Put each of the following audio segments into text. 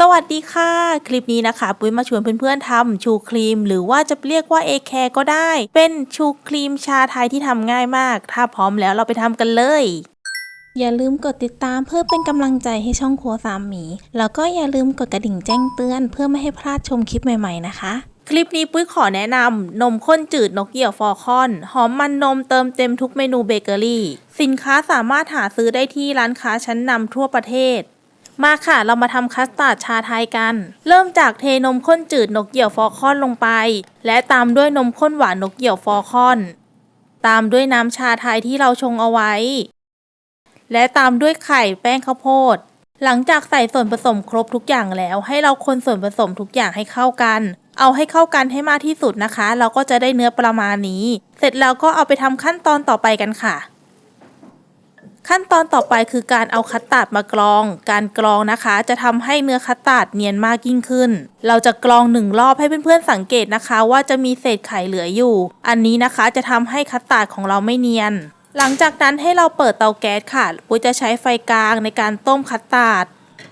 สวัสดีค่ะ คลิปนี้นะคะ ปุ้ยมาชวนเพื่อนๆทำชูครีม หรือว่าจะเรียกว่าเอแคร์ก็ได้ เป็นชูครีมชาไทยที่ทำง่ายมาก ถ้าพร้อมแล้วเราไปทำกันเลย อย่าลืมกดติดตามเพื่อเป็นกำลังใจให้ช่องครัวสามหมี แล้วก็อย่าลืมกดกระดิ่งแจ้งเตือน เพื่อไม่ให้พลาดชมคลิปใหม่ ๆนะคะ คลิปนี้ปุ้ยขอแนะนำนมข้นจืดนกเหยี่ยวฟอร์คอน หอมมันนมเติมเต็มทุกเมนูเบเกอรี่ สินค้าสามารถหาซื้อได้ที่ร้านค้าชั้นนำทั่วประเทศ มาค่ะ เรามาทำคัสตาร์ดชาไทยกัน เริ่มจากเทนมข้นจืดนกเหยี่ยวฟอคอนลงไป และตามด้วยนมข้นหวานนกเหยี่ยวฟอคอน ตามด้วยน้ำชาไทยที่เราชงเอาไว้ และตามด้วยไข่แป้งข้าวโพด หลังจากใส่ส่วนผสมครบทุกอย่างแล้ว ให้เราคนส่วนผสมทุกอย่างให้เข้ากัน เอาให้เข้ากันให้มากที่สุดนะคะ เราก็จะได้เนื้อประมาณนี้ เสร็จแล้วก็เอาไปทำขั้นตอนต่อไปกันค่ะ ขั้นตอนต่อไปคือการเอาคัตตาร์ดมากรอง การกรองนะคะ จะทำให้เนื้อคัตตาร์ดเนียนมากยิ่งขึ้น เราจะกรองหนึ่งรอบให้เพื่อนๆสังเกตนะคะ ว่าจะมีเศษไข่เหลืออยู่ อันนี้นะคะจะทำให้คัตตาร์ดของเราไม่เนียน หลังจากนั้นให้เราเปิดเตาแก๊สค่ะปุ้ยจะใช้ไฟกลางในการต้มคัตตาร์ด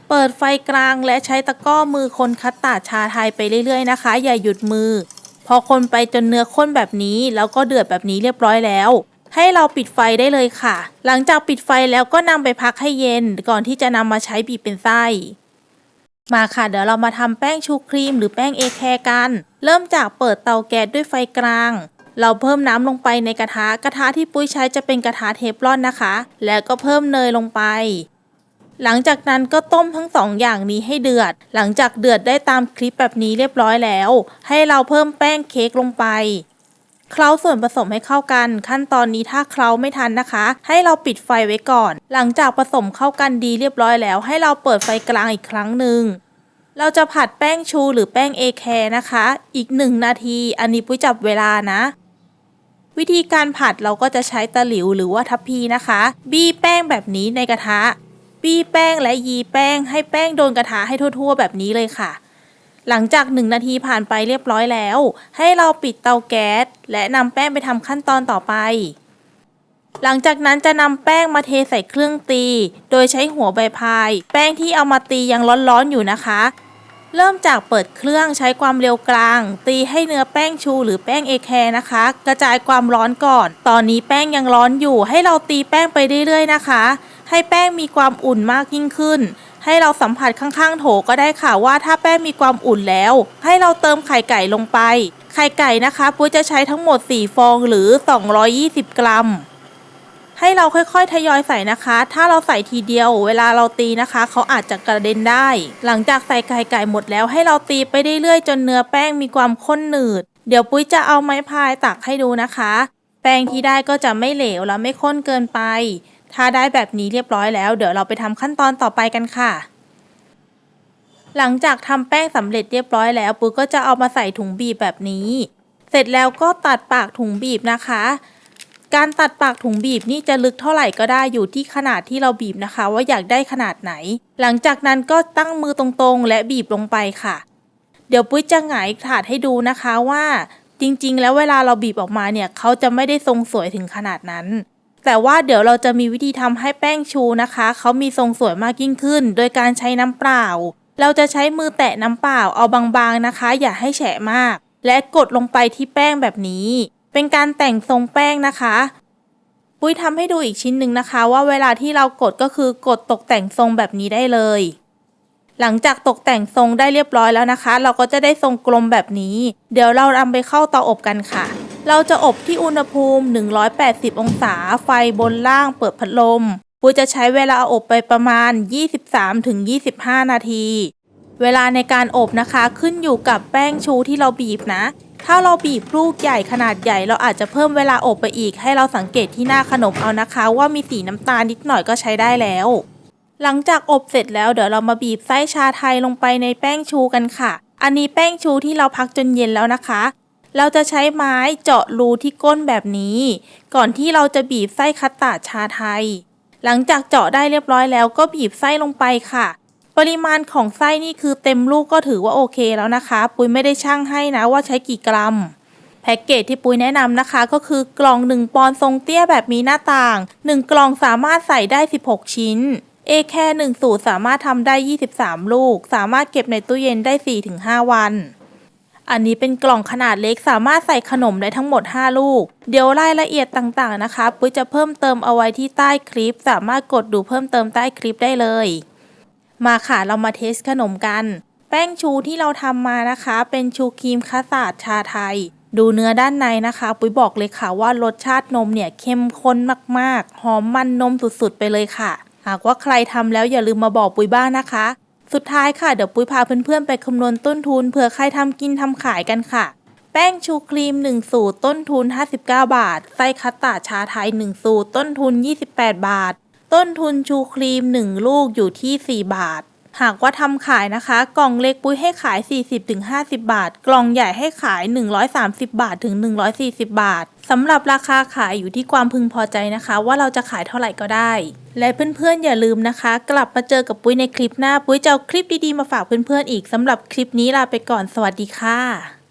เปิดไฟกลางและใช้ตะก้อมือคนคัตตาร์ดชาไทยไปเรื่อยๆนะคะ อย่าหยุดมือ พอคนไปจนเนื้อข้นแบบนี้แล้วก็เดือดแบบนี้เรียบร้อยแล้ว ให้เราปิดไฟได้เลยค่ะ หลังจากปิดไฟแล้วก็นำไปพักให้เย็น ก่อนที่จะนำมาใช้บีบเป็นไส้ มาค่ะ เดี๋ยวเรามาทำแป้งชูครีมหรือแป้งเอแคร์กัน เริ่มจากเปิดเตาแก๊สด้วยไฟกลาง เราเพิ่มน้ำลงไปในกระทะ กระทะที่ปุ้ยใช้จะเป็นกระทะเทฟลอนนะคะ แล้วก็เพิ่มเนยลงไป หลังจากนั้นก็ต้มทั้งสองอย่างนี้ให้เดือด หลังจากเดือดได้ตามคลิปแบบนี้เรียบร้อยแล้ว ให้เราเพิ่มแป้งเค้กลงไป เคล้าส่วนผสมให้เข้ากัน ขั้นตอนนี้ถ้าเคล้าไม่ทันนะคะ ให้เราปิดไฟไว้ก่อน หลังจากผสมเข้ากันดีเรียบร้อยแล้ว ให้เราเปิดไฟกลางอีกครั้งหนึ่งเราจะผัดแป้งชูหรือแป้งเอแคร์นะคะ อีกหนึ่งนาที อันนี้ปุ้ยจับเวลานะ วิธีการผัดเราก็จะใช้ตะหลิวหรือว่าทัพพีนะคะ บี้แป้งแบบนี้ในกระทะ บี้แป้งและยีแป้งให้แป้งโดนกระทะให้ทั่ว ๆ แบบนี้เลยค่ะ หลังจากหนึ่งนาทีผ่านไปเรียบร้อยแล้ว ให้เราปิดเตาแก๊สและนำแป้งไปทำขั้นตอนต่อไป หลังจากนั้นจะนำแป้งมาเทใส่เครื่องตี โดยใช้หัวใบพาย แป้งที่เอามาตียังร้อนๆอยู่นะคะ เริ่มจากเปิดเครื่องใช้ความเร็วกลาง ตีให้เนื้อแป้งชูหรือแป้งเอแคร์นะคะ กระจายความร้อนก่อน ตอนนี้แป้งยังร้อนอยู่ ให้เราตีแป้งไปเรื่อยๆนะคะ ให้แป้งมีความอุ่นมากยิ่งขึ้น ให้เราสัมผัสข้างๆโถก็ได้ค่ะว่าถ้าแป้งมีความอุ่นแล้ว ให้เราเติมไข่ไก่ลงไป ไข่ไก่นะคะปุ้ยจะใช้ทั้งหมด 4 ฟองหรือ 220 กรัม ให้เราค่อยๆ ทยอยใส่นะคะ ถ้าเราใส่ทีเดียว เวลาเราตีนะคะ เขาอาจจะกระเด็นได้ หลังจากใส่ไข่ไก่หมดแล้ว ให้เราตีไปเรื่อยๆจนเนื้อแป้งมีความข้นหนืด เดี๋ยวปุ้ยจะเอาไม้พายตักให้ดูนะคะ แป้งที่ได้ก็จะไม่เหลวและไม่ข้นเกินไป ถ้าได้แบบนี้เรียบร้อยแล้ว เดี๋ยวเราไปทำขั้นตอนต่อไปกันค่ะ หลังจากทำแป้งสำเร็จเรียบร้อยแล้วปุ้ยก็จะเอามาใส่ถุงบีบแบบนี้ เสร็จแล้วก็ตัดปากถุงบีบนะคะ การตัดปากถุงบีบนี่จะลึกเท่าไหร่ก็ได้อยู่ที่ขนาดที่เราบีบนะคะ ว่าอยากได้ขนาดไหน หลังจากนั้นก็ตั้งมือตรงๆ และบีบลงไปค่ะ เดี๋ยวปุ้ยจะหงายถาดให้ดูนะคะว่า จริงๆ แล้วเวลาเราบีบออกมาเนี่ยเขาจะไม่ได้ทรงสวยถึงขนาดนั้น แต่ว่าเดี๋ยวเราจะมีวิธีทำให้แป้งชูนะคะ เขามีทรงสวยมากยิ่งขึ้น โดยการใช้น้ำเปล่า เราจะใช้มือแตะน้ำเปล่าเอาบางๆนะคะ อย่าให้แฉะมาก และกดลงไปที่แป้งแบบนี้ เป็นการแต่งทรงแป้งนะคะปุ้ยทำให้ดูอีกชิ้นหนึ่งนะคะ ว่าเวลาที่เรากดก็คือกดตกแต่งทรงแบบนี้ได้เลย หลังจากตกแต่งทรงได้เรียบร้อยแล้วนะคะ เราก็จะได้ทรงกลมแบบนี้ เดี๋ยวเรานำไปเข้าเตาอบกันค่ะ เราจะอบที่อุณหภูมิ 180 องศา ไฟบนล่างเปิดพัดลมปุ้ยจะใช้เวลาอบไปประมาณ 23-25 นาที เวลาในการอบนะคะขึ้นอยู่กับแป้งชูที่เราบีบนะ ถ้าเราบีบลูกใหญ่ขนาดใหญ่ เราอาจจะเพิ่มเวลาอบไปอีก ให้เราสังเกตที่หน้าขนมเอานะคะ ว่ามีสีน้ำตาลนิดหน่อยก็ใช้ได้แล้ว หลังจากอบเสร็จแล้วเดี๋ยวเรามาบีบไส้ชาไทยลงไปในแป้งชูกันค่ะ อันนี้แป้งชูที่เราพักจนเย็นแล้วนะคะ เราจะใช้ไม้เจาะรูที่ก้นแบบนี้ ก่อนที่เราจะบีบไส้คัตตาชาไทย หลังจากเจาะได้เรียบร้อยแล้วก็บีบไส้ลงไปค่ะ ปริมาณของไส้นี่คือเต็มลูกก็ถือว่าโอเคแล้วนะคะ ปุ้ยไม่ได้ชั่งให้นะว่าใช้กี่กรัมแพ็กเกจที่ปุ้ยแนะนำนะคะ ก็คือกล่อง 1 ปอนทรงเตี้ยแบบมีหน้าต่าง 1 กล่องสามารถใส่ได้ 16 ชิ้น เอแค่หนึ่งสูตรสามารถทำได้ 23 ลูก สามารถเก็บในตู้เย็นได้ 4-5 วัน อันนี้เป็นกล่องขนาดเล็กสามารถใส่ขนมได้ทั้งหมด 5 ลูก เดี๋ยวรายละเอียดต่างๆนะคะ ปุ้ยจะเพิ่มเติมเอาไว้ที่ใต้คลิป สามารถกดดูเพิ่มเติมใต้คลิปได้เลย มาค่ะเรามาเทสขนมกัน แป้งชูที่เราทำมานะคะ เป็นชูครีมคัสตาร์ดชาไทย ดูเนื้อด้านในนะคะ ปุ้ยบอกเลยค่ะว่ารสชาตินมเนี่ยเข้มข้นมากๆ หอมมันนมสุดๆไปเลยค่ะ หากว่าใครทำแล้วอย่าลืมมาบอกปุ้ยบ้างนะคะ สุดท้ายค่ะ เดี๋ยวปุ้ยพาเพื่อนๆ ไปคำนวณต้นทุนเผื่อใครทำกินทำขายกันค่ะ แป้งชูครีม 1 สูตร ต้นทุน 59 บาท ไส้คัสตาชาไทย 1 สูตร ต้นทุน 28 บาท ต้นทุนชูครีม 1 ลูกอยู่ที่ 4 บาท หากว่าทำขายนะคะ กล่องเล็กปุ้ยให้ขาย 40-50 บาท กล่องใหญ่ให้ขาย 130 บาทถึง 140 บาทสำหรับราคาขายอยู่ที่ความพึงพอใจนะคะ ว่าเราจะขายเท่าไหร่ก็ได้ และเพื่อนๆอย่าลืมนะคะ กลับมาเจอกับปุ้ยในคลิปหน้า ปุ้ยจะเอาคลิปดีๆมาฝากเพื่อนๆอีกสำหรับคลิปนี้ลาไปก่อนสวัสดีค่ะ